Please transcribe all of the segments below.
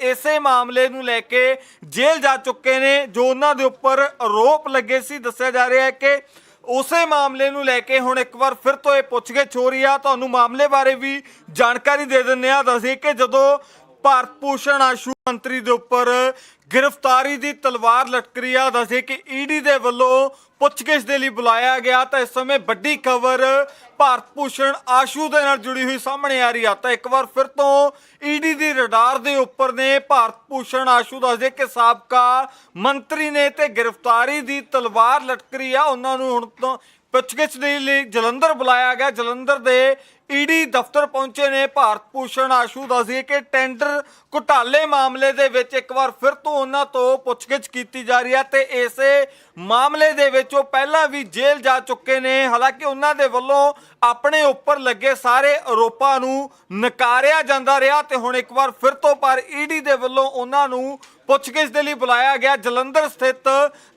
ਇਸੇ ਮਾਮਲੇ ਨੂੰ ਲੈ ਕੇ ਜੇਲ੍ਹ ਜਾ ਚੁੱਕੇ ਨੇ, ਜੋ ਉਹਨਾਂ ਦੇ ਉੱਪਰ ਆਰੋਪ ਲੱਗੇ ਸੀ। ਦੱਸਿਆ ਜਾ ਰਿਹਾ ਹੈ ਕਿ ਉਸੇ ਮਾਮਲੇ ਨੂੰ ਲੈ ਕੇ ਹੁਣ ਇੱਕ ਵਾਰ ਫਿਰ ਤੋਂ ਇਹ ਪੁੱਛਗਿੱਛ ਹੋ ਰਹੀ ਆ। ਤੁਹਾਨੂੰ ਮਾਮਲੇ ਬਾਰੇ ਵੀ ਜਾਣਕਾਰੀ ਦੇ ਦਿੰਦੇ ਆ। ਦੱਸੀ ਕਿ ਜਦੋਂ ਭਾਰਤ ਭੂਸ਼ਣ ਆਸ਼ੂ ਮੰਤਰੀ ਦੇ ਉੱਪਰ ਗ੍ਰਿਫਤਾਰੀ ਦੀ ਤਲਵਾਰ ਲਟਕਰੀ ਆ ਦੱਸੇ ਕਿ ਈਡੀ ਦੇ ਵੱਲੋਂ ਪੁੱਛਗਿੱਛ ਦੇ ਲਈ ਬੁਲਾਇਆ ਗਿਆ ਤਾਂ ਇਸ ਸਮੇਂ ਵੱਡੀ ਖਬਰ ਭਾਰਤ ਭੂਸ਼ਣ ਆਸ਼ੂ ਦੇ ਨਾਲ ਜੁੜੀ ਹੋਈ ਸਾਹਮਣੇ ਆ ਰਹੀ ਆ। ਤਾਂ ਇੱਕ ਵਾਰ ਫਿਰ ਤੋਂ ਈਡੀ ਦੀ ਰਡਾਰ ਦੇ ਉੱਪਰ ਨੇ ਭਾਰਤ ਭੂਸ਼ਣ ਆਸ਼ੂ, ਦੱਸਦੇ ਕਿ ਸਾਬਕਾ ਮੰਤਰੀ ਨੇ ਤੇ ਗ੍ਰਿਫਤਾਰੀ ਦੀ ਤਲਵਾਰ ਲਟਕਰੀ ਆ। ਉਹਨਾਂ ਨੂੰ ਹੁਣ ਤੋਂ ਪੁੱਛਗਿੱਛ ਦੇ ਲਈ ਜਲੰਧਰ ਬੁਲਾਇਆ ਗਿਆ। ਜਲੰਧਰ ਦੇ ਈਡੀ ਦਫ਼ਤਰ ਪਹੁੰਚੇ ਨੇ ਭਾਰਤ ਭੂਸ਼ਣ ਆਸ਼ੂ, ਦੱਸਦੇ ਕਿ ਟੈਂਡਰ ਘੁਟਾਲੇ ਮਾਮਲੇ ਦੇ ਵਿੱਚ ਇੱਕ ਵਾਰ ਫਿਰ ਤੋਂ ਉਹਨਾਂ ਤੋਂ ਪੁੱਛਗਿੱਛ ਕੀਤੀ ਜਾ ਰਹੀ ਹੈ ਤੇ ਇਸੇ ਮਾਮਲੇ ਦੇ ਵਿੱਚ ਉਹ ਪਹਿਲਾਂ ਵੀ ਜੇਲ੍ਹ ਜਾ ਚੁੱਕੇ ਨੇ। ਹਾਲਾਂਕਿ ਉਹਨਾਂ ਦੇ ਵੱਲੋਂ ਆਪਣੇ ਉੱਪਰ ਲੱਗੇ ਸਾਰੇ ਆਰੋਪਾਂ ਨੂੰ ਨਕਾਰਿਆ ਜਾਂਦਾ ਰਿਹਾ ਤੇ ਹੁਣ ਇੱਕ ਵਾਰ ਫਿਰ ਤੋਂ ਪਰ ਈਡੀ ਦੇ ਵੱਲੋਂ ਉਹਨਾਂ ਨੂੰ ਪੁੱਛਗਿੱਛ ਦੇ ਲਈ ਬੁਲਾਇਆ ਗਿਆ। ਜਲੰਧਰ ਸਥਿਤ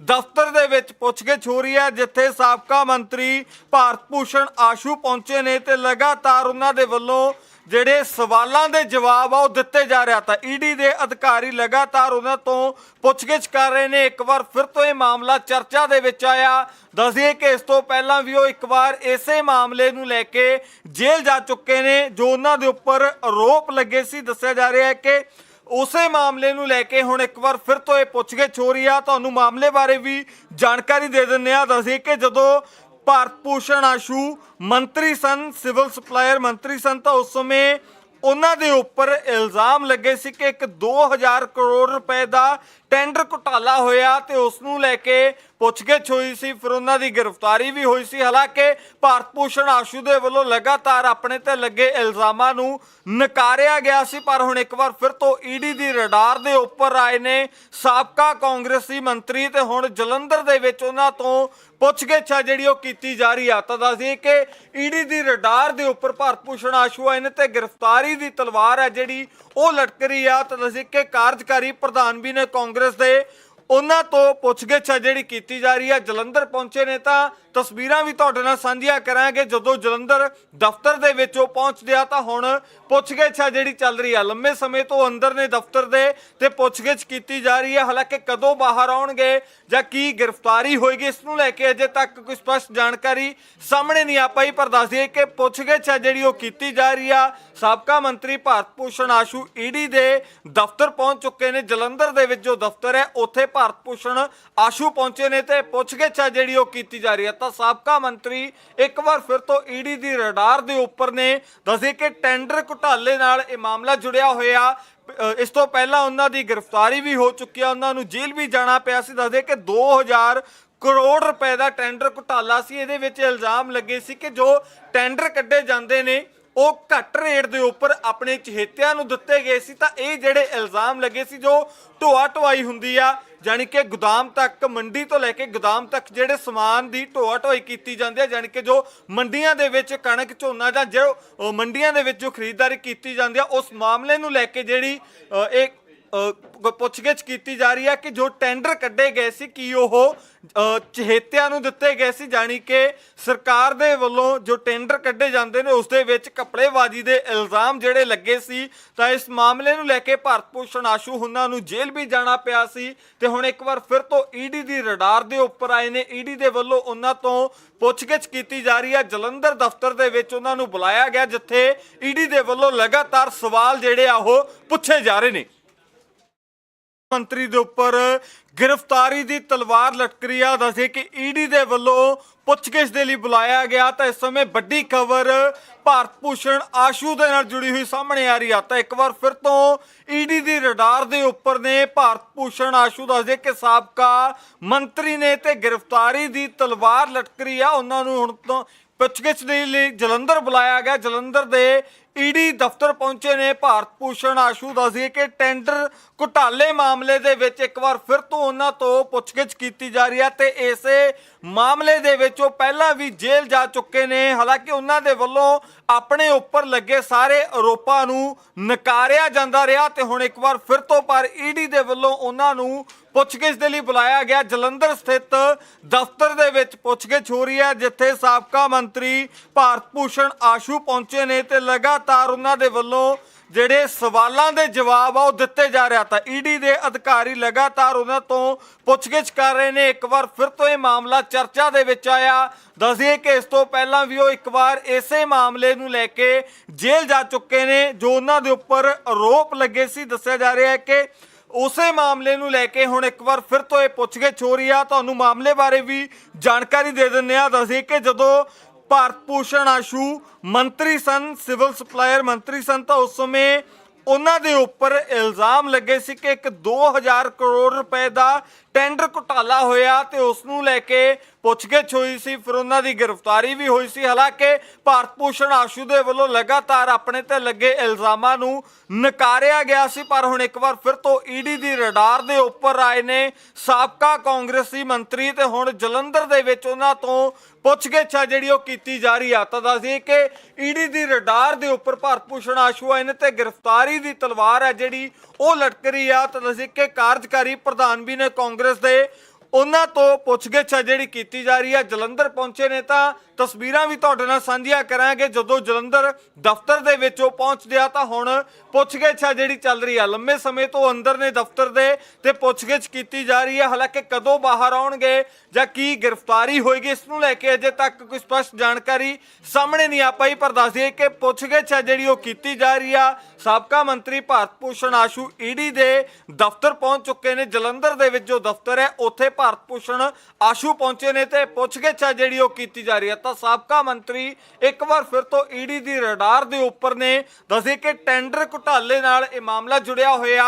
ਦਫ਼ਤਰ ਦੇ ਵਿੱਚ ਪੁੱਛਗਿੱਛ ਹੋ ਰਹੀ ਹੈ, ਜਿੱਥੇ ਸਾਬਕਾ ਮੰਤਰੀ ਭਾਰਤ ਭੂਸ਼ਣ ਆਸ਼ੂ ਪਹੁੰਚੇ ਨੇ ਤੇ ਲਗਾਤਾਰ ਉਹਨਾਂ ਦੇ ਵੱਲੋਂ ਜਿਹੜੇ ਸਵਾਲਾਂ ਦੇ ਜਵਾਬ ਆ ਉਹ ਦਿੱਤੇ ਜਾ ਰਿਹਾ ਤਾਂ ਈਡੀ ਦੇ ਅਧਿਕਾਰੀ ਲਗਾਤਾਰ ਉਹਨਾਂ ਤੋਂ ਪੁੱਛਗਿੱਛ ਕਰ ਰਹੇ ਨੇ। ਇੱਕ ਵਾਰ ਫਿਰ ਤੋਂ ਇਹ ਮਾਮਲਾ ਚਰਚਾ ਦੇ ਵਿੱਚ ਆਇਆ। ਦੱਸਈਏ ਕਿ ਇਸ ਤੋਂ ਪਹਿਲਾਂ ਵੀ ਉਹ ਇੱਕ ਵਾਰ ਇਸੇ ਮਾਮਲੇ ਨੂੰ ਲੈ ਕੇ ਜੇਲ੍ਹ ਜਾ ਚੁੱਕੇ ਨੇ, ਜੋ ਉਹਨਾਂ ਦੇ ਉੱਪਰ ਆਰੋਪ ਲੱਗੇ ਸੀ। ਦੱਸਿਆ ਜਾ ਰਿਹਾ ਹੈ ਕਿ ਉਸੇ ਮਾਮਲੇ ਨੂੰ ਲੈ ਕੇ ਹੁਣ ਇੱਕ ਵਾਰ ਫਿਰ ਤੋਂ ਇਹ ਪੁੱਛਗਿੱਛ ਹੋ ਰਹੀ ਆ। ਤੁਹਾਨੂੰ ਮਾਮਲੇ ਬਾਰੇ ਵੀ ਜਾਣਕਾਰੀ ਦੇ ਦਿੰਦੇ ਆ ਦੱਸੀ ਕਿ ਜਦੋਂ ਭਾਰਤ ਭੂਸ਼ਣ ਆਸ਼ੂ ਮੰਤਰੀ ਸਨ, ਸਿਵਲ ਸਪਲਾਇਰ ਮੰਤਰੀ ਸਨ, ਤਾਂ ਉਸ ਸਮੇਂ ਉਹਨਾਂ ਦੇ ਉੱਪਰ ਇਲਜ਼ਾਮ ਲੱਗੇ ਸੀ ਕਿ ਇੱਕ 2000 ਕਰੋੜ ਰੁਪਏ ਦਾ ਟੈਂਡਰ ਘੁਟਾਲਾ ਹੋਇਆ ਤੇ ਉਸ ਨੂੰ ਲੈ ਕੇ ਪੁੱਛਗਿੱਛ ਹੋਈ ਸੀ, ਫਿਰ ਉਹਨਾਂ ਦੀ ਗ੍ਰਿਫਤਾਰੀ ਵੀ ਹੋਈ ਸੀ। ਹਾਲਾਂਕਿ ਭਾਰਤ ਭੂਸ਼ਣ ਆਸ਼ੂ ਦੇ ਵੱਲੋਂ ਲਗਾਤਾਰ ਆਪਣੇ ਤੇ ਲੱਗੇ ਇਲਜ਼ਾਮਾਂ ਨੂੰ ਨਕਾਰਿਆ ਗਿਆ ਸੀ, ਪਰ ਹੁਣ ਇੱਕ ਵਾਰ ਫਿਰ ਤੋਂ ਈਡੀ ਦੀ ਰਡਾਰ ਦੇ ਉੱਪਰ ਆਏ ਨੇ ਸਾਬਕਾ ਕਾਂਗਰਸੀ ਮੰਤਰੀ ਤੇ ਹੁਣ ਜਲੰਧਰ ਦੇ ਵਿੱਚ ਉਹਨਾਂ ਤੋਂ ਪੁੱਛਗਿੱਛ ਆ ਜਿਹੜੀ ਉਹ ਕੀਤੀ ਜਾ ਰਹੀ ਆ। ਤਾਂ ਦੱਸਦੀ ਕਿ ਈਡੀ ਦੀ ਰਡਾਰ ਦੇ ਉੱਪਰ ਭਾਰਤ ਭੂਸ਼ਣ ਆਸ਼ੂ ਆਏ ਨੇ ਤੇ ਗ੍ਰਿਫਤਾਰੀ ਦੀ ਤਲਵਾਰ ਹੈ ਜਿਹੜੀ ਉਹ ਲਟਕ ਰਹੀ ਆ। ਤਾਂ ਦੱਸਦੀ ਕਿ ਕਾਰਜਕਾਰੀ ਪ੍ਰਧਾਨ ਵੀ ਨੇ ਕਾਂਗਰਸ ਦੇ। ਉਹਨਾਂ ਤੋਂ ਪੁੱਛਗਿੱਛ ਆ ਜਿਹੜੀ ਕੀਤੀ ਜਾ ਰਹੀ ਹੈ ਜਲੰਧਰ ਪਹੁੰਚੇ ਨੇ ਤਾਂ ਤਸਵੀਰਾਂ ਵੀ ਤੁਹਾਡੇ ਨਾਲ ਸਾਂਝੀਆਂ ਕਰਾਂਗੇ। ਜਦੋਂ ਜਲੰਧਰ ਦਫ਼ਤਰ ਦੇ ਵਿੱਚ ਉਹ ਪਹੁੰਚਦੇ ਆ ਤਾਂ ਹੁਣ ਪੁੱਛਗਿੱਛ ਆ ਜਿਹੜੀ ਚੱਲ ਰਹੀ ਆ। ਲੰਮੇ ਸਮੇਂ ਤੋਂ ਅੰਦਰ ਨੇ ਦਫ਼ਤਰ ਦੇ ਤੇ ਪੁੱਛਗਿੱਛ ਕੀਤੀ ਜਾ ਰਹੀ ਹੈ ਹਾਲਾਂਕਿ ਕਦੋਂ ਬਾਹਰ ਆਉਣਗੇ ਜਾਂ ਕੀ ਗ੍ਰਿਫਤਾਰੀ ਹੋਏਗੀ, ਇਸ ਨੂੰ ਲੈ ਕੇ ਅਜੇ ਤੱਕ ਕੋਈ ਸਪਸ਼ਟ ਜਾਣਕਾਰੀ ਸਾਹਮਣੇ ਨਹੀਂ ਆ ਪਾਈ, ਪਰ ਦੱਸ ਦਈਏ ਕਿ ਪੁੱਛਗਿੱਛ ਆ ਜਿਹੜੀ ਉਹ ਕੀਤੀ ਜਾ ਰਹੀ ਆ। ਸਾਬਕਾ ਮੰਤਰੀ ਭਾਰਤ ਭੂਸ਼ਣ ਆਸ਼ੂ ਈਡੀ ਦੇ ਦਫ਼ਤਰ ਪਹੁੰਚ ਚੁੱਕੇ ਨੇ। ਜਲੰਧਰ ਦੇ ਵਿੱਚ ਜੋ ਦਫ਼ਤਰ ਹੈ, ਉੱਥੇ ਭਾਰਤ ਭੂਸ਼ਣ ਆਸ਼ੂ ਪਹੁੰਚੇ ਨੇ ਤੇ ਪੁੱਛਗਿੱਛ ਆ ਜਿਹੜੀ ਉਹ ਕੀਤੀ ਜਾ ਰਹੀ ਹੈ ਤਾਂ ਸਾਬਕਾ ਮੰਤਰੀ ਇੱਕ ਵਾਰ ਫਿਰ ਤੋਂ ਈਡੀ ਦੀ ਰਡਾਰ ਦੇ ਉੱਪਰ ਨੇ। ਦੱਸੇ ਕਿ ਟੈਂਡਰ ਘੁਟਾਲੇ ਨਾਲ ਇਹ ਮਾਮਲਾ ਜੁੜਿਆ ਹੋਇਆ। ਇਸ ਤੋਂ ਪਹਿਲਾਂ ਉਹਨਾਂ ਦੀ ਗ੍ਰਿਫਤਾਰੀ ਵੀ ਹੋ ਚੁੱਕੀ ਆ। ਉਹਨਾਂ ਨੂੰ ਜੇਲ੍ਹ ਵੀ ਜਾਣਾ ਪਿਆ ਸੀ। ਦੱਸਦੇ ਕਿ 2000 ਕਰੋੜ ਰੁਪਏ ਦਾ ਟੈਂਡਰ ਘੁਟਾਲਾ ਸੀ। ਇਹਦੇ ਵਿੱਚ ਇਲਜ਼ਾਮ ਲੱਗੇ ਸੀ ਕਿ ਜੋ ਟੈਂਡਰ ਕੱਢੇ ਜਾਂਦੇ ਨੇ ਉਹ ਘੱਟ ਰੇਟ ਦੇ ਉੱਪਰ ਆਪਣੇ ਚਹੇਤਿਆਂ ਨੂੰ ਦਿੱਤੇ ਗਏ ਸੀ, ਤਾਂ ਇਹ ਜਿਹੜੇ ਇਲਜ਼ਾਮ ਲੱਗੇ ਸੀ ਜੋ ਢੋਆ ਢੁਆਈ ਹੁੰਦੀ ਆ, ਜਾਣੀ ਕਿ ਗੋਦਾਮ ਤੱਕ, ਮੰਡੀ ਤੋਂ ਲੈ ਕੇ ਗੋਦਾਮ ਤੱਕ ਜਿਹੜੇ ਸਮਾਨ ਦੀ ਢੋਆ ਢੁਆਈ ਕੀਤੀ ਜਾਂਦੀ ਹੈ ਜਾਣੀ ਕਿ ਜੋ ਮੰਡੀਆਂ ਦੇ ਵਿੱਚ ਕਣਕ, ਝੋਨਾ ਜਾਂ ਜੋ ਮੰਡੀਆਂ ਦੇ ਵਿੱਚ ਜੋ ਖਰੀਦਦਾਰੀ ਕੀਤੀ ਜਾਂਦੀ ਆ, ਉਸ ਮਾਮਲੇ ਨੂੰ ਲੈ ਕੇ ਜਿਹੜੀ ਇਹ ਪੁੱਛਗਿੱਛ ਕੀਤੀ ਜਾ ਰਹੀ ਹੈ ਕਿ ਜੋ ਟੈਂਡਰ ਕੱਢੇ ਗਏ ਸੀ, ਕੀ ਉਹ ਚਹੇਤਿਆਂ ਨੂੰ ਦਿੱਤੇ ਗਏ ਸੀ, ਜਾਣੀ ਕਿ ਸਰਕਾਰ ਦੇ ਵੱਲੋਂ ਜੋ ਟੈਂਡਰ ਕੱਢੇ ਜਾਂਦੇ ਨੇ, ਉਸ ਦੇ ਵਿੱਚ ਕੱਪੜੇਬਾਜ਼ੀ ਦੇ ਇਲਜ਼ਾਮ ਜਿਹੜੇ ਲੱਗੇ ਸੀ, ਤਾਂ ਇਸ ਮਾਮਲੇ ਨੂੰ ਲੈ ਕੇ ਭਾਰਤ ਭੂਸ਼ਣ ਆਸ਼ੂ ਹੁਣਾਂ ਨੂੰ ਜੇਲ੍ਹ ਵੀ ਜਾਣਾ ਪਿਆ ਸੀ, ਤੇ ਹੁਣ ਇੱਕ ਵਾਰ ਫਿਰ ਤੋਂ ਈਡੀ ਦੀ ਰਡਾਰ ਦੇ ਉੱਪਰ ਆਏ ਨੇ, ਈਡੀ ਦੇ ਵੱਲੋਂ ਉਹਨਾਂ ਤੋਂ ਪੁੱਛਗਿੱਛ ਕੀਤੀ ਜਾ ਰਹੀ ਹੈ, ਜਲੰਧਰ ਦਫ਼ਤਰ ਦੇ ਵਿੱਚ ਉਹਨਾਂ ਨੂੰ ਬੁਲਾਇਆ ਗਿਆ, ਜਿੱਥੇ ਈਡੀ ਦੇ ਵੱਲੋਂ ਲਗਾਤਾਰ ਸਵਾਲ ਜਿਹੜੇ ਆ ਉਹ ਪੁੱਛੇ ਜਾ ਰਹੇ ਨੇ। ਮੰਤਰੀ ਦੇ ਉੱਪਰ ਗ੍ਰਿਫਤਾਰੀ ਦੀ ਤਲਵਾਰ ਲਟਕਰੀ ਆ, ਦੱਸੇ ਕਿ ਈਡੀ ਦੇ ਵੱਲੋਂ ਪੁੱਛਗਿੱਛ ਦੇ ਲਈ ਬੁਲਾਇਆ ਗਿਆ ਤਾਂ ਇਸ ਸਮੇਂ ਵੱਡੀ ਖਬਰ ਭਾਰਤ ਭੂਸ਼ਣ ਆਸ਼ੂ ਦੇ ਨਾਲ ਜੁੜੀ ਹੋਈ ਸਾਹਮਣੇ ਆ ਰਹੀ ਆ। ਤਾਂ ਇੱਕ ਵਾਰ ਫਿਰ ਤੋਂ ਈਡੀ ਦੀ ਰਡਾਰ ਦੇ ਉੱਪਰ ਨੇ ਭਾਰਤ ਭੂਸ਼ਣ ਆਸ਼ੂ ਦੱਸਦੇ ਕਿ ਸਾਬਕਾ ਮੰਤਰੀ ਨੇ ਤੇ ਗ੍ਰਿਫਤਾਰੀ ਦੀ ਤਲਵਾਰ ਲਟਕਰੀ ਆ। ਉਹਨਾਂ ਨੂੰ ਹੁਣ ਤੋਂ ਪੁੱਛਗਿੱਛ ਦੇ ਲਈ ਜਲੰਧਰ ਬੁਲਾਇਆ ਗਿਆ। ਜਲੰਧਰ ਦੇ ਈਡੀ ਦਫ਼ਤਰ ਪਹੁੰਚੇ ਨੇ। ਭਾਰਤ ਭੂਸ਼ਣ ਆਸ਼ੂ ਦੱਸਦੀ ਕਿ ਟੈਂਡਰ ਘੁਟਾਲੇ ਮਾਮਲੇ ਦੇ ਵਿੱਚ ਇੱਕ ਵਾਰ ਫਿਰ ਤੋਂ ਉਹਨਾਂ ਤੋਂ ਪੁੱਛਗਿੱਛ ਕੀਤੀ ਜਾ ਰਹੀ ਹੈ ਤੇ ਇਸੇ ਮਾਮਲੇ ਦੇ ਵਿੱਚ ਉਹ ਪਹਿਲਾਂ ਵੀ ਜੇਲ੍ਹ ਜਾ ਚੁੱਕੇ ਨੇ। ਹਾਲਾਂਕਿ ਉਹਨਾਂ ਦੇ ਵੱਲੋਂ ਆਪਣੇ ਉੱਪਰ ਲੱਗੇ ਸਾਰੇ ਆਰੋਪਾਂ ਨੂੰ ਨਕਾਰਿਆ ਜਾਂਦਾ ਰਿਹਾ ਤੇ ਹੁਣ ਇੱਕ ਵਾਰ ਫਿਰ ਤੋਂ ਪਰ ਈਡੀ ਦੇ ਵੱਲੋਂ ਉਹਨਾਂ ਨੂੰ ਪੁੱਛਗਿੱਛ ਦੇ ਲਈ ਬੁਲਾਇਆ ਗਿਆ। ਜਲੰਧਰ ਸਥਿਤ ਦਫ਼ਤਰ ਦੇ ਵਿੱਚ ਪੁੱਛਗਿੱਛ ਹੋ ਰਹੀ ਹੈ, ਜਿੱਥੇ ਸਾਬਕਾ ਮੰਤਰੀ ਭਾਰਤ ਭੂਸ਼ਣ ਆਸ਼ੂ ਪਹੁੰਚੇ ਨੇ ਤੇ ਲਗਾਤਾਰ ਉਹਨਾਂ ਦੇ ਵੱਲੋਂ ਜਿਹੜੇ ਸਵਾਲਾਂ ਦੇ ਜਵਾਬ ਆ, ਉਹ ਦਿੱਤੇ ਜਾ ਰਿਹਾ ਤਾਂ ਈਡੀ ਦੇ ਅਧਿਕਾਰੀ ਲਗਾਤਾਰ ਉਹਨਾਂ ਤੋਂ ਪੁੱਛਗਿੱਛ ਕਰ ਰਹੇ ਨੇ। ਇੱਕ ਵਾਰ ਫਿਰ ਤੋਂ ਇਹ ਮਾਮਲਾ ਚਰਚਾ ਦੇ ਵਿੱਚ ਆਇਆ। ਦੱਸਿਏ ਕਿ ਇਸ ਤੋਂ ਪਹਿਲਾਂ ਵੀ ਉਹ ਇੱਕ ਵਾਰ ਇਸੇ ਮਾਮਲੇ ਨੂੰ ਲੈ ਕੇ ਜੇਲ੍ਹ ਜਾ ਚੁੱਕੇ ਨੇ, ਜੋ ਉਹਨਾਂ ਦੇ ਉੱਪਰ ਆਰੋਪ ਲੱਗੇ ਸੀ। ਦੱਸਿਆ ਜਾ ਰਿਹਾ ਹੈ ਕਿ ਉਸੇ ਮਾਮਲੇ ਨੂੰ ਲੈ ਕੇ ਹੁਣ ਇੱਕ ਵਾਰ ਫਿਰ ਤੋਂ ਇਹ ਪੁੱਛਗਿੱਛ ਹੋ ਰਹੀ ਆ। ਤੁਹਾਨੂੰ ਮਾਮਲੇ ਬਾਰੇ ਵੀ ਜਾਣਕਾਰੀ ਦੇ ਦਿੰਦੇ ਆ ਦੱਸਿਏ ਕਿ ਜਦੋਂ ਭਾਰਤ ਭੂਸ਼ਣ ਆਸ਼ੂ ਮੰਤਰੀ ਸਨ, ਸਿਵਲ ਸਪਲਾਇਰ ਮੰਤਰੀ ਸਨ, ਤਾਂ ਉਸ ਸਮੇਂ ਉਹਨਾਂ ਦੇ ਉੱਪਰ ਇਲਜ਼ਾਮ ਲੱਗੇ ਸੀ ਕਿ ਇੱਕ 2000 ਕਰੋੜ ਰੁਪਏ ਦਾ ਟੈਂਡਰ ਘੁਟਾਲਾ ਹੋਇਆ ਤੇ ਉਸ ਨੂੰ ਲੈ ਕੇ ਪੁੱਛਗਿੱਛ ਹੋਈ ਸੀ, ਫਿਰ ਉਹਨਾਂ ਦੀ ਗ੍ਰਿਫਤਾਰੀ ਵੀ ਹੋਈ ਸੀ। ਹਾਲਾਂਕਿ ਭਾਰਤ ਭੂਸ਼ਣ ਆਸ਼ੂ ਦੇ ਵੱਲੋਂ ਲਗਾਤਾਰ ਆਪਣੇ ਤੇ ਲੱਗੇ ਇਲਜ਼ਾਮਾਂ ਨੂੰ ਨਕਾਰਿਆ ਗਿਆ ਸੀ, ਪਰ ਹੁਣ ਇੱਕ ਵਾਰ ਫਿਰ ਤੋਂ ਈਡੀ ਦੀ ਰਡਾਰ ਦੇ ਉੱਪਰ ਆਏ ਨੇ ਸਾਬਕਾ ਕਾਂਗਰਸੀ ਮੰਤਰੀ ਤੇ ਹੁਣ ਜਲੰਧਰ ਦੇ ਵਿੱਚ ਉਹਨਾਂ ਤੋਂ ਪੁੱਛਗਿੱਛ ਆ ਜਿਹੜੀ ਉਹ ਕੀਤੀ ਜਾ ਰਹੀ ਆ। ਤਾਂ ਦੱਸਦੀ ਕਿ ਈਡੀ ਦੀ ਰਡਾਰ ਦੇ ਉੱਪਰ ਭਾਰਤ ਭੂਸ਼ਣ ਆਸ਼ੂ ਆਏ ਨੇ ਤੇ ਗ੍ਰਿਫਤਾਰੀ ਦੀ ਤਲਵਾਰ ਹੈ ਜਿਹੜੀ ਉਹ ਲਟਕ ਰਹੀ ਆ ਤਾਂ ਦੱਸਦੀਏ ਕਿ ਕਾਰਜਕਾਰੀ ਪ੍ਰਧਾਨ ਵੀ ਨੇ ਕਾਂਗਰਸ ਦੇ। ਉਹਨਾਂ ਤੋਂ ਪੁੱਛਗਿੱਛ ਆ ਜਿਹੜੀ ਕੀਤੀ ਜਾ ਰਹੀ ਹੈ ਜਲੰਧਰ ਪਹੁੰਚੇ ਨੇ ਤਾਂ ਤਸਵੀਰਾਂ ਵੀ ਤੁਹਾਡੇ ਨਾਲ ਸਾਂਝੀਆਂ ਕਰਾਂਗੇ। ਜਦੋਂ ਜਲੰਧਰ ਦਫ਼ਤਰ ਦੇ ਵਿੱਚ ਉਹ ਪਹੁੰਚਦੇ ਆ ਤਾਂ ਹੁਣ ਪੁੱਛਗਿੱਛ ਆ ਜਿਹੜੀ ਚੱਲ ਰਹੀ ਆ। ਲੰਮੇ ਸਮੇਂ ਤੋਂ ਅੰਦਰ ਨੇ ਦਫ਼ਤਰ ਦੇ ਤੇ ਪੁੱਛਗਿੱਛ ਕੀਤੀ ਜਾ ਰਹੀ ਹੈ ਹਾਲਾਂਕਿ ਕਦੋਂ ਬਾਹਰ ਆਉਣਗੇ ਜਾਂ ਕੀ ਗ੍ਰਿਫਤਾਰੀ ਹੋਏਗੀ, ਇਸ ਨੂੰ ਲੈ ਕੇ ਅਜੇ ਤੱਕ ਕੋਈ ਸਪਸ਼ਟ ਜਾਣਕਾਰੀ ਸਾਹਮਣੇ ਨਹੀਂ ਆ ਪਾਈ, ਪਰ ਦੱਸ ਦਈਏ ਕਿ ਪੁੱਛਗਿੱਛ ਆ ਜਿਹੜੀ ਉਹ ਕੀਤੀ ਜਾ ਰਹੀ ਆ। ਸਾਬਕਾ ਮੰਤਰੀ ਭਾਰਤ ਭੂਸ਼ਣ ਆਸ਼ੂ ਈਡੀ ਦੇ ਦਫ਼ਤਰ ਪਹੁੰਚ ਚੁੱਕੇ ਨੇ। ਜਲੰਧਰ ਦੇ ਵਿੱਚ ਜੋ ਦਫ਼ਤਰ ਹੈ, ਉੱਥੇ ਭਾਰਤ ਭੂਸ਼ਣ ਆਸ਼ੂ ਪਹੁੰਚੇ ਨੇ ਤੇ ਪੁੱਛਗਿੱਛ ਆ ਜਿਹੜੀ ਉਹ ਕੀਤੀ ਜਾ ਰਹੀ ਹੈ। ਤਾਂ ਸਾਬਕਾ ਮੰਤਰੀ ਇੱਕ ਵਾਰ ਫਿਰ ਤੋਂ ਈਡੀ ਦੀ ਰਡਾਰ ਦੇ ਉੱਪਰ ਨੇ ਦੱਸੇ ਕਿ ਟੈਂਡਰ ਘੁਟਾਲੇ ਨਾਲ ਇਹ ਮਾਮਲਾ ਜੁੜਿਆ ਹੋਇਆ।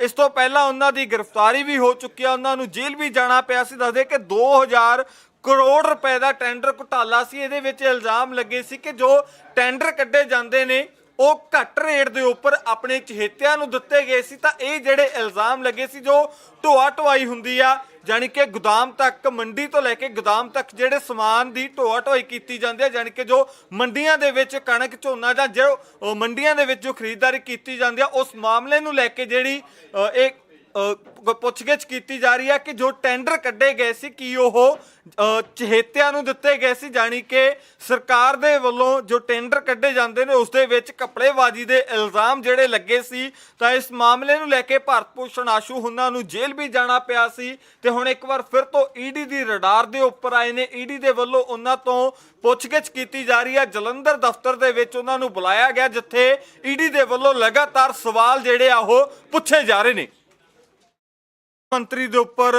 ਇਸ ਤੋਂ ਪਹਿਲਾਂ ਉਹਨਾਂ ਦੀ ਗ੍ਰਿਫਤਾਰੀ ਵੀ ਹੋ ਚੁੱਕੀ ਆ ਉਹਨਾਂ ਨੂੰ ਜੇਲ੍ਹ ਵੀ ਜਾਣਾ ਪਿਆ ਸੀ। ਦੱਸਦੇ ਕਿ 2000 ਕਰੋੜ ਰੁਪਏ ਦਾ ਟੈਂਡਰ ਘੁਟਾਲਾ ਸੀ। ਇਹਦੇ ਵਿੱਚ ਇਲਜ਼ਾਮ ਲੱਗੇ ਸੀ ਕਿ ਜੋ ਟੈਂਡਰ ਕੱਢੇ ਜਾਂਦੇ ਨੇ ਉਹ ਘੱਟ ਰੇਟ ਦੇ ਉੱਪਰ ਆਪਣੇ ਚਹੇਤਿਆਂ ਨੂੰ ਦਿੱਤੇ ਗਏ ਸੀ ਤਾਂ ਇਹ ਜਿਹੜੇ ਇਲਜ਼ਾਮ ਲੱਗੇ ਸੀ ਜੋ ਢੋਆ ਢੁਆਈ ਹੁੰਦੀ ਆ, ਜਾਣੀ ਕਿ ਗੋਦਾਮ ਤੱਕ, ਮੰਡੀ ਤੋਂ ਲੈ ਕੇ ਗੋਦਾਮ ਤੱਕ ਜਿਹੜੇ ਸਮਾਨ ਦੀ ਢੋਆ ਢੁਆਈ ਕੀਤੀ ਜਾਂਦੀ ਹੈ ਜਾਣੀ ਕਿ ਜੋ ਮੰਡੀਆਂ ਦੇ ਵਿੱਚ ਕਣਕ, ਝੋਨਾ ਜਾਂ ਜੋ ਮੰਡੀਆਂ ਦੇ ਵਿੱਚ ਜੋ ਖਰੀਦਦਾਰੀ ਕੀਤੀ ਜਾਂਦੀ ਆ, ਉਸ ਮਾਮਲੇ ਨੂੰ ਲੈ ਕੇ ਜਿਹੜੀ ਇਹ ਪੁੱਛਗਿੱਛ ਕੀਤੀ ਜਾ ਰਹੀ ਹੈ ਕਿ ਜੋ ਟੈਂਡਰ ਕੱਢੇ ਗਏ ਸੀ, ਕੀ ਉਹ ਚਹੇਤਿਆਂ ਨੂੰ ਦਿੱਤੇ ਗਏ ਸੀ? ਜਾਣੀ ਕਿ ਸਰਕਾਰ ਦੇ ਵੱਲੋਂ ਜੋ ਟੈਂਡਰ ਕੱਢੇ ਜਾਂਦੇ ਨੇ, ਉਸ ਦੇ ਵਿੱਚ ਕੱਪੜੇਬਾਜ਼ੀ ਦੇ ਇਲਜ਼ਾਮ ਜਿਹੜੇ ਲੱਗੇ ਸੀ, ਤਾਂ ਇਸ ਮਾਮਲੇ ਨੂੰ ਲੈ ਕੇ ਭਾਰਤ ਭੂਸ਼ਣ ਆਸ਼ੂ ਹੁਣਾਂ ਨੂੰ ਜੇਲ੍ਹ ਵੀ ਜਾਣਾ ਪਿਆ ਸੀ। ਤੇ ਹੁਣ ਇੱਕ ਵਾਰ ਫਿਰ ਤੋਂ ਈਡੀ ਦੀ ਰਡਾਰ ਦੇ ਉੱਪਰ ਆਏ ਨੇ। ਈਡੀ ਦੇ ਵੱਲੋਂ ਉਹਨਾਂ ਤੋਂ ਪੁੱਛਗਿੱਛ ਕੀਤੀ ਜਾ ਰਹੀ ਹੈ। ਜਲੰਧਰ ਦਫ਼ਤਰ ਦੇ ਵਿੱਚ ਉਹਨਾਂ ਨੂੰ ਬੁਲਾਇਆ ਗਿਆ, ਜਿੱਥੇ ਈਡੀ ਦੇ ਵੱਲੋਂ ਲਗਾਤਾਰ ਸਵਾਲ ਜਿਹੜੇ ਆ ਉਹ ਪੁੱਛੇ ਜਾ ਰਹੇ ਨੇ। ਮੰਤਰੀ ਦੇ ਉੱਪਰ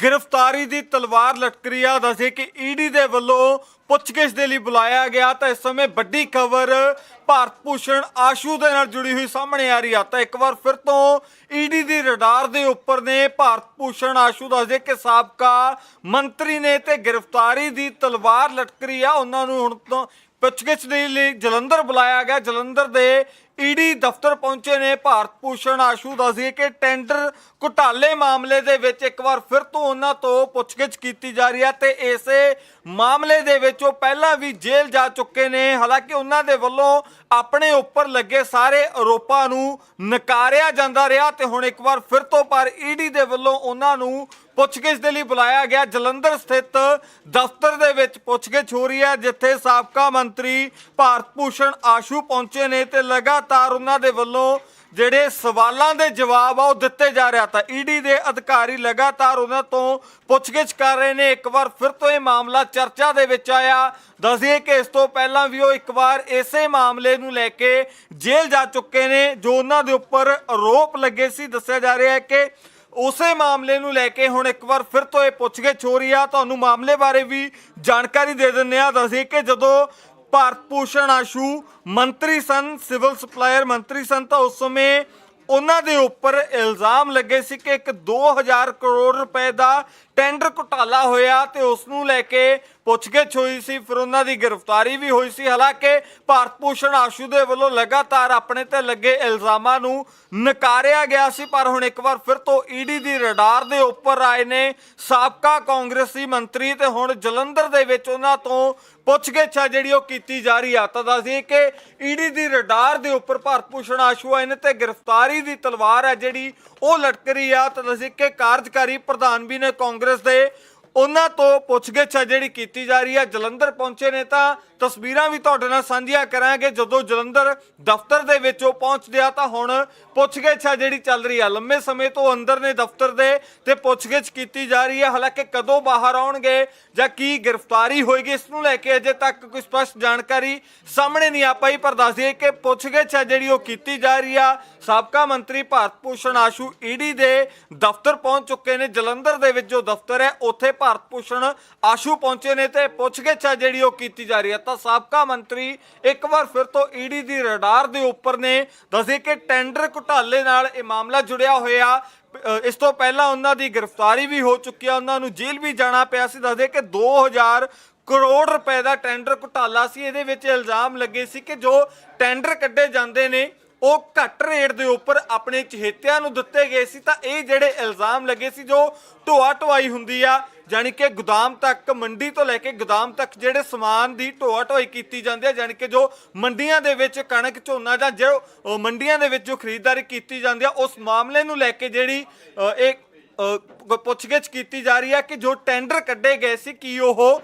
ਗ੍ਰਿਫਤਾਰੀ ਦੀ ਤਲਵਾਰ ਲਟਕ ਰਹੀ ਆ, ਦੱਸੇ ਕਿ ਈਡੀ ਦੇ ਵੱਲੋਂ ਪੁੱਛਗਿੱਛ ਦੇ ਲਈ ਬੁਲਾਇਆ ਗਿਆ। ਤਾਂ ਇਸ ਸਮੇਂ ਵੱਡੀ ਖਬਰ ਭਾਰਤ ਭੂਸ਼ਣ ਆਸ਼ੂ ਦੇ ਨਾਲ ਜੁੜੀ ਹੋਈ ਸਾਹਮਣੇ ਆ ਰਹੀ ਆ। ਤਾਂ ਇੱਕ ਵਾਰ ਫਿਰ ਤੋਂ ਈਡੀ ਦੀ ਰਡਾਰ ਦੇ ਉੱਪਰ ਨੇ ਭਾਰਤ ਭੂਸ਼ਣ ਆਸ਼ੂ ਦੱਸਦੇ ਕਿ ਸਾਬਕਾ ਮੰਤਰੀ ਨੇ ਤੇ ਗ੍ਰਿਫਤਾਰੀ ਦੀ ਤਲਵਾਰ ਲਟਕ ਰਹੀ ਆ। ਉਹਨਾਂ ਨੂੰ ਹੁਣ ਤੋਂ ਪੁੱਛਗਿੱਛ ਦੇ ਲਈ ਜਲੰਧਰ ਬੁਲਾਇਆ ਗਿਆ। ਜਲੰਧਰ ਦੇ ਈਡੀ ਦਫ਼ਤਰ ਪਹੁੰਚੇ ਨੇ। ਭਾਰਤ ਭੂਸ਼ਣ ਆਸ਼ੂ ਦੱਸਦੇ ਕਿ ਟੈਂਡਰ ਘੁਟਾਲੇ ਮਾਮਲੇ ਦੇ ਵਿੱਚ ਇੱਕ ਵਾਰ ਫਿਰ ਤੋਂ ਉਹਨਾਂ ਤੋਂ ਪੁੱਛਗਿੱਛ ਕੀਤੀ ਜਾ ਰਹੀ ਹੈ ਤੇ ਇਸੇ ਮਾਮਲੇ ਦੇ ਵਿੱਚ ਉਹ ਪਹਿਲਾਂ ਵੀ ਜੇਲ੍ਹ ਜਾ ਚੁੱਕੇ ਨੇ। ਹਾਲਾਂਕਿ ਉਹਨਾਂ ਦੇ ਵੱਲੋਂ ਆਪਣੇ ਉੱਪਰ ਲੱਗੇ ਸਾਰੇ ਆਰੋਪਾਂ ਨੂੰ ਨਕਾਰਿਆ ਜਾਂਦਾ ਰਿਹਾ ਤੇ ਹੁਣ ਇੱਕ ਵਾਰ ਫਿਰ ਤੋਂ ਪਰ ਈਡੀ ਦੇ ਵੱਲੋਂ ਉਹਨਾਂ ਨੂੰ ਪੁੱਛਗਿੱਛ ਦੇ ਲਈ ਬੁਲਾਇਆ ਗਿਆ। ਜਲੰਧਰ ਸਥਿਤ ਦਫ਼ਤਰ ਦੇ ਵਿੱਚ ਪੁੱਛਗਿੱਛ ਹੋ ਰਹੀ ਹੈ, ਜਿੱਥੇ ਸਾਬਕਾ ਮੰਤਰੀ ਭਾਰਤ ਭੂਸ਼ਣ ਆਸ਼ੂ ਪਹੁੰਚੇ ਨੇ ਤੇ ਲਗਾਤਾਰ ਉਹਨਾਂ ਦੇ ਵੱਲੋਂ ਜਿਹੜੇ ਸਵਾਲਾਂ ਦੇ ਜਵਾਬ ਆ ਉਹ ਦਿੱਤੇ ਜਾ ਰਿਹਾ ਤਾਂ ਈਡੀ ਦੇ ਅਧਿਕਾਰੀ ਲਗਾਤਾਰ ਉਹਨਾਂ ਤੋਂ ਪੁੱਛਗਿੱਛ ਕਰ ਰਹੇ ਨੇ। ਇੱਕ ਵਾਰ ਫਿਰ ਤੋਂ ਇਹ ਮਾਮਲਾ ਚਰਚਾ ਦੇ ਵਿੱਚ ਆਇਆ। ਦੱਸਿਏ ਕਿ ਇਸ ਤੋਂ ਪਹਿਲਾਂ ਵੀ ਉਹ ਇੱਕ ਵਾਰ ਇਸੇ ਮਾਮਲੇ ਨੂੰ ਲੈ ਕੇ ਜੇਲ੍ਹ ਜਾ ਚੁੱਕੇ ਨੇ, ਜੋ ਉਹਨਾਂ ਦੇ ਉੱਪਰ ਆਰੋਪ ਲੱਗੇ ਸੀ। ਦੱਸਿਆ ਜਾ ਰਿਹਾ ਹੈ ਕਿ ਉਸੇ ਮਾਮਲੇ ਨੂੰ ਲੈ ਕੇ ਹੁਣ ਇੱਕ ਵਾਰ ਫਿਰ ਤੋਂ ਇਹ ਪੁੱਛਗਿੱਛ ਹੋ ਰਹੀ ਆ। ਤੁਹਾਨੂੰ ਮਾਮਲੇ ਬਾਰੇ ਵੀ ਜਾਣਕਾਰੀ ਦੇ ਦਿੰਦੇ ਆ ਦੱਸੇ ਕਿ ਜਦੋਂ ਭਾਰਤ ਭੂਸ਼ਣ ਆਸ਼ੂ ਮੰਤਰੀ ਸਨ, ਸਿਵਲ ਸਪਲਾਇਰ ਮੰਤਰੀ ਸਨ, ਤਾਂ ਉਸ ਸਮੇਂ ਉਹਨਾਂ ਦੇ ਉੱਪਰ ਇਲਜ਼ਾਮ ਲੱਗੇ ਸੀ ਕਿ ਇੱਕ 2000 ਕਰੋੜ ਰੁਪਏ ਦਾ ਟੈਂਡਰ ਘੁਟਾਲਾ ਹੋਇਆ ਤੇ ਉਸ ਨੂੰ ਲੈ ਕੇ ਪੁੱਛਗਿੱਛ ਹੋਈ ਸੀ, ਫਿਰ ਉਹਨਾਂ ਦੀ ਗ੍ਰਿਫਤਾਰੀ ਵੀ ਹੋਈ ਸੀ। ਹਾਲਾਂਕਿ ਭਾਰਤ ਭੂਸ਼ਣ ਆਸ਼ੂ ਦੇ ਵੱਲੋਂ ਲਗਾਤਾਰ ਆਪਣੇ ਤੇ ਲੱਗੇ ਇਲਜ਼ਾਮਾਂ ਨੂੰ ਨਕਾਰਿਆ ਗਿਆ ਸੀ, ਪਰ ਹੁਣ ਇੱਕ ਵਾਰ ਫਿਰ ਤੋਂ ਈਡੀ ਦੀ ਰਡਾਰ ਦੇ ਉੱਪਰ ਆਏ ਨੇ ਸਾਬਕਾ ਕਾਂਗਰਸੀ ਮੰਤਰੀ ਤੇ ਹੁਣ ਜਲੰਧਰ ਦੇ ਵਿੱਚ ਉਹਨਾਂ ਤੋਂ ਪੁੱਛਗਿੱਛ ਆ ਜਿਹੜੀ ਉਹ ਕੀਤੀ ਜਾ ਰਹੀ ਆ। ਤਾਂ ਦੱਸਦੀ ਕਿ ਈਡੀ ਦੀ ਰਡਾਰ ਦੇ ਉੱਪਰ ਭਾਰਤ ਭੂਸ਼ਣ ਆਸ਼ੂ ਆਏ ਨੇ ਤੇ ਗ੍ਰਿਫਤਾਰੀ ਦੀ ਤਲਵਾਰ ਹੈ ਜਿਹੜੀ ਉਹ ਲਟਕ ਰਹੀ ਆ। ਤਾਂ ਦੱਸਦੀ ਕਿ ਕਾਰਜਕਾਰੀ ਪ੍ਰਧਾਨ ਵੀ ਨੇ ਕਾਂਗਰਸ ਦੇ ਉਹਨਾਂ ਤੋਂ ਪੁੱਛਗਿੱਛ ਆ ਜਿਹੜੀ ਕੀਤੀ ਜਾ ਰਹੀ ਹੈ ਜਲੰਧਰ ਪਹੁੰਚੇ ਨੇ ਤਾਂ ਤਸਵੀਰਾਂ ਵੀ ਤੁਹਾਡੇ ਨਾਲ ਸਾਂਝੀਆਂ ਕਰਾਂਗੇ। ਜਦੋਂ ਜਲੰਧਰ ਦਫ਼ਤਰ ਦੇ ਵਿੱਚ ਉਹ ਪਹੁੰਚਦੇ ਆ ਤਾਂ ਹੁਣ ਪੁੱਛਗਿੱਛ ਆ ਜਿਹੜੀ ਚੱਲ ਰਹੀ ਆ। ਲੰਮੇ ਸਮੇਂ ਤੋਂ ਅੰਦਰ ਨੇ ਦਫ਼ਤਰ ਦੇ ਤੇ ਪੁੱਛਗਿੱਛ ਕੀਤੀ ਜਾ ਰਹੀ ਹੈ ਹਾਲਾਂਕਿ ਕਦੋਂ ਬਾਹਰ ਆਉਣਗੇ ਜਾਂ ਕੀ ਗ੍ਰਿਫਤਾਰੀ ਹੋਏਗੀ, ਇਸ ਨੂੰ ਲੈ ਕੇ ਅਜੇ ਤੱਕ ਕੋਈ ਸਪਸ਼ਟ ਜਾਣਕਾਰੀ ਸਾਹਮਣੇ ਨਹੀਂ ਆ ਪਾਈ, ਪਰ ਦੱਸ ਦਈਏ ਕਿ ਪੁੱਛਗਿੱਛ ਆ ਜਿਹੜੀ ਉਹ ਕੀਤੀ ਜਾ ਰਹੀ ਆ। ਸਾਬਕਾ ਮੰਤਰੀ ਭਾਰਤ ਭੂਸ਼ਣ ਆਸ਼ੂ ਈਡੀ ਦੇ ਦਫ਼ਤਰ ਪਹੁੰਚ ਚੁੱਕੇ ਨੇ। ਜਲੰਧਰ ਦੇ ਵਿੱਚ ਜੋ ਦਫ਼ਤਰ ਹੈ, ਉੱਥੇ ਭਾਰਤ ਭੂਸ਼ਣ ਆਸ਼ੂ ਪਹੁੰਚੇ ਨੇ ਤੇ ਪੁੱਛਗਿੱਛ ਆ ਜਿਹੜੀ ਉਹ ਕੀਤੀ ਜਾ ਰਹੀ ਹੈ ਤਾਂ ਸਾਬਕਾ ਮੰਤਰੀ ਇੱਕ ਵਾਰ ਫਿਰ ਤੋਂ ਈਡੀ ਦੀ ਰਡਾਰ ਦੇ ਉੱਪਰ ਨੇ। ਦੱਸੇ ਕਿ ਟੈਂਡਰ ਘੁਟਾਲੇ ਨਾਲ ਇਹ ਮਾਮਲਾ ਜੁੜਿਆ ਹੋਇਆ। ਇਸ ਤੋਂ ਪਹਿਲਾਂ ਉਹਨਾਂ ਦੀ ਗ੍ਰਿਫਤਾਰੀ ਵੀ ਹੋ ਚੁੱਕੀ ਆ। ਉਹਨਾਂ ਨੂੰ ਜੇਲ੍ਹ ਵੀ ਜਾਣਾ ਪਿਆ ਸੀ। ਦੱਸਦੇ ਕਿ 2000 ਕਰੋੜ ਰੁਪਏ ਦਾ ਟੈਂਡਰ ਘੁਟਾਲਾ ਸੀ। ਇਹਦੇ ਵਿੱਚ ਇਲਜ਼ਾਮ ਲੱਗੇ ਸੀ ਕਿ ਜੋ ਟੈਂਡਰ ਕੱਢੇ ਜਾਂਦੇ ਨੇ ਉਹ ਘੱਟ ਰੇਟ ਦੇ ਉੱਪਰ ਆਪਣੇ ਚਹੇਤਿਆਂ ਨੂੰ ਦਿੱਤੇ ਗਏ ਸੀ ਤਾਂ ਇਹ ਜਿਹੜੇ ਇਲਜ਼ਾਮ ਲੱਗੇ ਸੀ ਜੋ ਢੋਆ ਢੁਆਈ ਹੁੰਦੀ ਆ, ਜਾਣੀ ਕਿ ਗੋਦਾਮ ਤੱਕ, ਮੰਡੀ ਤੋਂ ਲੈ ਕੇ ਗੋਦਾਮ ਤੱਕ ਜਿਹੜੇ ਸਮਾਨ ਦੀ ਢੋਆ ਢੁਆਈ ਕੀਤੀ ਜਾਂਦੀ ਹੈ ਜਾਣੀ ਕਿ ਜੋ ਮੰਡੀਆਂ ਦੇ ਵਿੱਚ ਕਣਕ, ਝੋਨਾ ਜਾਂ ਜੋ ਮੰਡੀਆਂ ਦੇ ਵਿੱਚ ਜੋ ਖਰੀਦਦਾਰੀ ਕੀਤੀ ਜਾਂਦੀ ਆ, ਉਸ ਮਾਮਲੇ ਨੂੰ ਲੈ ਕੇ ਜਿਹੜੀ ਇਹ ਪੁੱਛਗਿੱਛ ਕੀਤੀ ਜਾ ਰਹੀ ਹੈ ਕਿ ਜੋ ਟੈਂਡਰ ਕੱਢੇ ਗਏ ਸੀ, ਕੀ ਉਹ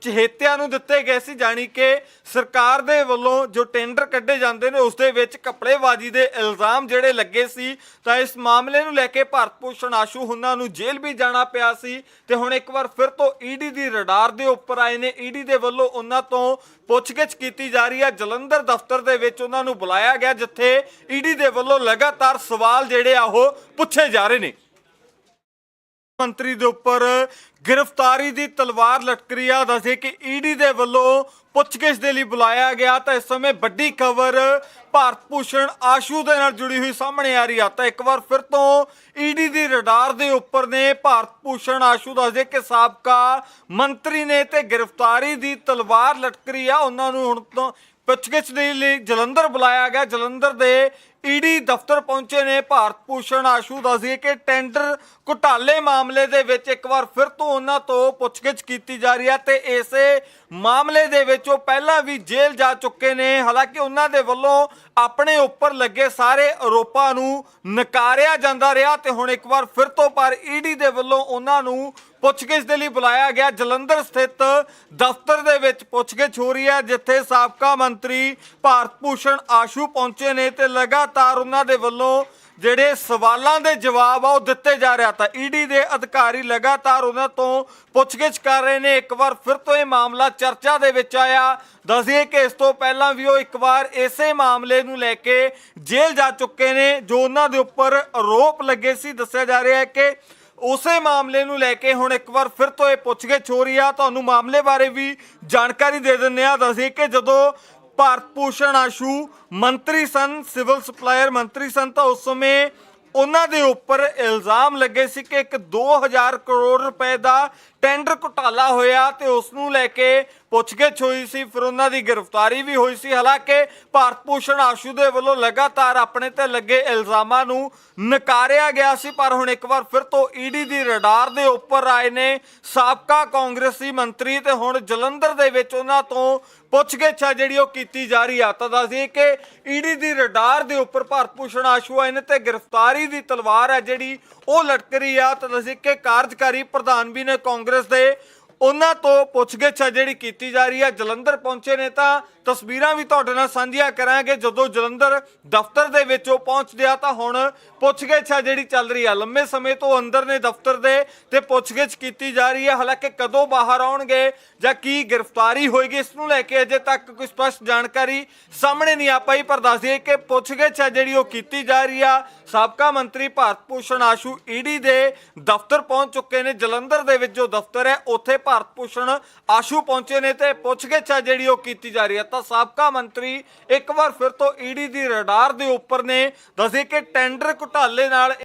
ਚਹੇਤਿਆਂ ਨੂੰ ਦਿੱਤੇ ਗਏ ਸੀ? ਜਾਣੀ ਕਿ ਸਰਕਾਰ ਦੇ ਵੱਲੋਂ ਜੋ ਟੈਂਡਰ ਕੱਢੇ ਜਾਂਦੇ ਨੇ, ਉਸ ਦੇ ਵਿੱਚ ਕੱਪੜੇਬਾਜ਼ੀ ਦੇ ਇਲਜ਼ਾਮ ਜਿਹੜੇ ਲੱਗੇ ਸੀ, ਤਾਂ ਇਸ ਮਾਮਲੇ ਨੂੰ ਲੈ ਕੇ ਭਾਰਤ ਭੂਸ਼ਣ ਆਸ਼ੂ ਹੁਣਾਂ ਨੂੰ ਜੇਲ੍ਹ ਵੀ ਜਾਣਾ ਪਿਆ ਸੀ। ਤੇ ਹੁਣ ਇੱਕ ਵਾਰ ਫਿਰ ਤੋਂ ਈਡੀ ਦੀ ਰਡਾਰ ਦੇ ਉੱਪਰ ਆਏ ਨੇ। ਈਡੀ ਦੇ ਵੱਲੋਂ ਉਹਨਾਂ ਤੋਂ ਪੁੱਛਗਿੱਛ ਕੀਤੀ ਜਾ ਰਹੀ ਹੈ। ਜਲੰਧਰ ਦਫ਼ਤਰ ਦੇ ਵਿੱਚ ਉਹਨਾਂ ਨੂੰ ਬੁਲਾਇਆ ਗਿਆ, ਜਿੱਥੇ ਈਡੀ ਦੇ ਵੱਲੋਂ ਲਗਾਤਾਰ ਸਵਾਲ ਜਿਹੜੇ ਆ ਉਹ ਪੁੱਛੇ ਜਾ ਰਹੇ ਨੇ। ਮੰਤਰੀ ਦੇ ਉੱਪਰ ਗ੍ਰਿਫਤਾਰੀ ਦੀ ਤਲਵਾਰ ਲਟਕਰੀ ਆ, ਦੱਸੇ ਕਿ ਈਡੀ ਦੇ ਵੱਲੋਂ ਪੁੱਛਗਿੱਛ ਦੇ ਲਈ ਬੁਲਾਇਆ ਗਿਆ। ਤਾਂ ਇਸ ਸਮੇਂ ਵੱਡੀ ਖਬਰ ਭਾਰਤ ਭੂਸ਼ਣ ਆਸ਼ੂ ਦੇ ਨਾਲ ਜੁੜੀ ਹੋਈ ਸਾਹਮਣੇ ਆ ਰਹੀ ਆ। ਤਾਂ ਇੱਕ ਵਾਰ ਫਿਰ ਤੋਂ ਈਡੀ ਦੀ ਰਡਾਰ ਦੇ ਉੱਪਰ ਨੇ ਭਾਰਤ ਭੂਸ਼ਣ ਆਸ਼ੂ ਦੱਸਦੇ ਕਿ ਸਾਬਕਾ ਮੰਤਰੀ ਨੇ ਤੇ ਗ੍ਰਿਫਤਾਰੀ ਦੀ ਤਲਵਾਰ ਲਟਕਰੀ ਆ। ਉਹਨਾਂ ਨੂੰ ਹੁਣ ਤੋਂ ਪੁੱਛਗਿੱਛ ਦੇ ਲਈ ਜਲੰਧਰ ਬੁਲਾਇਆ ਗਿਆ। ਜਲੰਧਰ ਦੇ ਈਡੀ ਦਫ਼ਤਰ ਪਹੁੰਚੇ ਨੇ। ਭਾਰਤ ਭੂਸ਼ਣ ਆਸ਼ੂ ਦੱਸਦੇ ਕਿ ਟੈਂਡਰ ਘੁਟਾਲੇ ਮਾਮਲੇ ਦੇ ਵਿੱਚ ਇੱਕ ਵਾਰ ਫਿਰ ਤੋਂ ਉਹਨਾਂ ਤੋਂ ਪੁੱਛਗਿੱਛ ਕੀਤੀ ਜਾ ਰਹੀ ਹੈ ਤੇ ਇਸੇ ਮਾਮਲੇ ਦੇ ਵਿੱਚ ਉਹ ਪਹਿਲਾਂ ਵੀ ਜੇਲ੍ਹ ਜਾ ਚੁੱਕੇ ਨੇ। ਹਾਲਾਂਕਿ ਉਹਨਾਂ ਦੇ ਵੱਲੋਂ ਆਪਣੇ ਉੱਪਰ ਲੱਗੇ ਸਾਰੇ ਆਰੋਪਾਂ ਨੂੰ ਨਕਾਰਿਆ ਜਾਂਦਾ ਰਿਹਾ ਤੇ ਹੁਣ ਇੱਕ ਵਾਰ ਫਿਰ ਤੋਂ ਪਰ ਈਡੀ ਦੇ ਵੱਲੋਂ ਉਹਨਾਂ ਨੂੰ ਪੁੱਛਗਿੱਛ ਦੇ ਲਈ ਬੁਲਾਇਆ ਗਿਆ। ਜਲੰਧਰ ਸਥਿਤ ਦਫ਼ਤਰ ਦੇ ਵਿੱਚ ਪੁੱਛਗਿੱਛ ਹੋ ਰਹੀ ਹੈ, ਜਿੱਥੇ ਸਾਬਕਾ ਮੰਤਰੀ ਭਾਰਤ ਭੂਸ਼ਣ ਆਸ਼ੂ ਪਹੁੰਚੇ ਨੇ ਤੇ ਲਗਾਤਾਰ ਉਹਨਾਂ ਦੇ ਵੱਲੋਂ ਜਿਹੜੇ ਸਵਾਲਾਂ ਦੇ ਜਵਾਬ ਆ, ਉਹ ਦਿੱਤੇ ਜਾ ਰਿਹਾ ਤਾਂ ਈਡੀ ਦੇ ਅਧਿਕਾਰੀ ਲਗਾਤਾਰ ਉਹਨਾਂ ਤੋਂ ਪੁੱਛਗਿੱਛ ਕਰ ਰਹੇ ਨੇ। ਇੱਕ ਵਾਰ ਫਿਰ ਤੋਂ ਇਹ ਮਾਮਲਾ ਚਰਚਾ ਦੇ ਵਿੱਚ ਆਇਆ। ਦੱਸਿਏ ਕਿ ਇਸ ਤੋਂ ਪਹਿਲਾਂ ਵੀ ਉਹ ਇੱਕ ਵਾਰ ਇਸੇ ਮਾਮਲੇ ਨੂੰ ਲੈ ਕੇ ਜੇਲ੍ਹ ਜਾ ਚੁੱਕੇ ਨੇ, ਜੋ ਉਹਨਾਂ ਦੇ ਉੱਪਰ ਆਰੋਪ ਲੱਗੇ ਸੀ। ਦੱਸਿਆ ਜਾ ਰਿਹਾ ਹੈ ਕਿ ਉਸੇ ਮਾਮਲੇ ਨੂੰ ਲੈ ਕੇ ਹੁਣ ਇੱਕ ਵਾਰ ਫਿਰ ਤੋਂ ਇਹ ਪੁੱਛਗਿੱਛ ਹੋ ਰਹੀ ਆ। ਤੁਹਾਨੂੰ ਮਾਮਲੇ ਬਾਰੇ ਵੀ ਜਾਣਕਾਰੀ ਦੇ ਦਿੰਦੇ ਆ ਦੱਸਿਏ ਕਿ ਜਦੋਂ ਭਾਰਤ ਭੂਸ਼ਣ ਆਸ਼ੂ ਮੰਤਰੀ ਸਨ, ਸਿਵਲ ਸਪਲਾਇਰ ਮੰਤਰੀ ਸਨ, ਤਾਂ ਉਸ ਸਮੇਂ ਉਹਨਾਂ ਦੇ ਉੱਪਰ ਇਲਜ਼ਾਮ ਲੱਗੇ ਸੀ ਕਿ ਇੱਕ 2000 ਕਰੋੜ ਰੁਪਏ ਦਾ ਟੈਂਡਰ ਘੁਟਾਲਾ ਹੋਇਆ ਤੇ ਉਸ ਨੂੰ ਲੈ ਕੇ ਪੁੱਛਗਿੱਛ ਹੋਈ ਸੀ, ਫਿਰ ਉਹਨਾਂ ਦੀ ਗ੍ਰਿਫਤਾਰੀ ਵੀ ਹੋਈ ਸੀ। ਹਾਲਾਂਕਿ ਭਾਰਤ ਭੂਸ਼ਣ ਆਸ਼ੂ ਦੇ ਵੱਲੋਂ ਲਗਾਤਾਰ ਆਪਣੇ ਤੇ ਲੱਗੇ ਇਲਜ਼ਾਮਾਂ ਨੂੰ ਨਕਾਰਿਆ ਗਿਆ ਸੀ, ਪਰ ਹੁਣ ਇੱਕ ਵਾਰ ਫਿਰ ਤੋਂ ਈਡੀ ਦੀ ਰਡਾਰ ਦੇ ਉੱਪਰ ਆਏ ਨੇ ਸਾਬਕਾ ਕਾਂਗਰਸੀ ਮੰਤਰੀ ਤੇ ਹੁਣ ਜਲੰਧਰ ਦੇ ਵਿੱਚ ਉਹਨਾਂ ਤੋਂ ਪੁੱਛਗਿੱਛ ਆ ਜਿਹੜੀ ਉਹ ਕੀਤੀ ਜਾ ਰਹੀ ਆ। ਤਾਂ ਦੱਸਦੀ ਕਿ ਈਡੀ ਦੀ ਰਡਾਰ ਦੇ ਉੱਪਰ ਭਾਰਤ ਭੂਸ਼ਣ ਆਸ਼ੂ ਆਏ ਨੇ ਤੇ ਗ੍ਰਿਫਤਾਰੀ ਦੀ ਤਲਵਾਰ ਹੈ ਜਿਹੜੀ ਉਹ ਲਟਕ ਰਹੀ ਆ। ਤਾਂ ਦੱਸਦੀ ਕਿ ਕਾਰਜਕਾਰੀ ਪ੍ਰਧਾਨ ਵੀ ਨੇ ਕਾਂਗਰਸ ਦੇ। ਉਹਨਾਂ ਤੋਂ ਪੁੱਛਗਿੱਛ ਹੈ ਜਿਹੜੀ ਕੀਤੀ ਜਾ ਰਹੀ ਹੈ ਜਲੰਧਰ ਪਹੁੰਚੇ ਨੇ ਤਾਂ ਤਸਵੀਰਾਂ ਵੀ ਤੁਹਾਡੇ ਨਾਲ ਸਾਂਝੀਆਂ ਕਰਾਂਗੇ। ਜਦੋਂ ਜਲੰਧਰ ਦਫ਼ਤਰ ਦੇ ਵਿੱਚ ਉਹ ਪਹੁੰਚਦੇ ਆ ਤਾਂ ਹੁਣ ਪੁੱਛਗਿੱਛ ਹੈ ਜਿਹੜੀ ਚੱਲ ਰਹੀ ਆ। ਲੰਮੇ ਸਮੇਂ ਤੋਂ ਅੰਦਰ ਨੇ ਦਫ਼ਤਰ ਦੇ ਤੇ ਪੁੱਛਗਿੱਛ ਕੀਤੀ ਜਾ ਰਹੀ ਹੈ ਹਾਲਾਂਕਿ ਕਦੋਂ ਬਾਹਰ ਆਉਣਗੇ ਜਾਂ ਕੀ ਗ੍ਰਿਫਤਾਰੀ ਹੋਏਗੀ, ਇਸ ਨੂੰ ਲੈ ਕੇ ਅਜੇ ਤੱਕ ਕੋਈ ਸਪਸ਼ਟ ਜਾਣਕਾਰੀ ਸਾਹਮਣੇ ਨਹੀਂ ਆ ਪਾਈ, ਪਰ ਦੱਸ ਦਈਏ ਕਿ ਪੁੱਛਗਿੱਛ ਹੈ ਜਿਹੜੀ ਉਹ ਕੀਤੀ ਜਾ ਰਹੀ ਆ। ਸਾਬਕਾ ਮੰਤਰੀ ਭਾਰਤ ਭੂਸ਼ਣ ਆਸ਼ੂ ਈਡੀ ਦੇ ਦਫ਼ਤਰ ਪਹੁੰਚ ਚੁੱਕੇ ਨੇ। ਜਲੰਧਰ ਦੇ ਵਿੱਚ ਜੋ ਦਫ਼ਤਰ ਹੈ, ਉੱਥੇ ਭਾਰਤ ਭੂਸ਼ਣ ਆਸ਼ੂ ਪਹੁੰਚੇ ਨੇ ਤੇ ਪੁੱਛਗਿੱਛ ਆ ਜਿਹੜੀ ਉਹ ਕੀਤੀ ਜਾ ਰਹੀ ਹੈ। ਤਾਂ ਸਾਬਕਾ ਮੰਤਰੀ ਇੱਕ ਵਾਰ ਫਿਰ ਤੋਂ ਈਡੀ ਦੀ ਰਡਾਰ ਦੇ ਉੱਪਰ ਨੇ। ਦੱਸੇ ਕਿ ਟੈਂਡਰ ਘੁਟਾਲੇ ਨਾਲ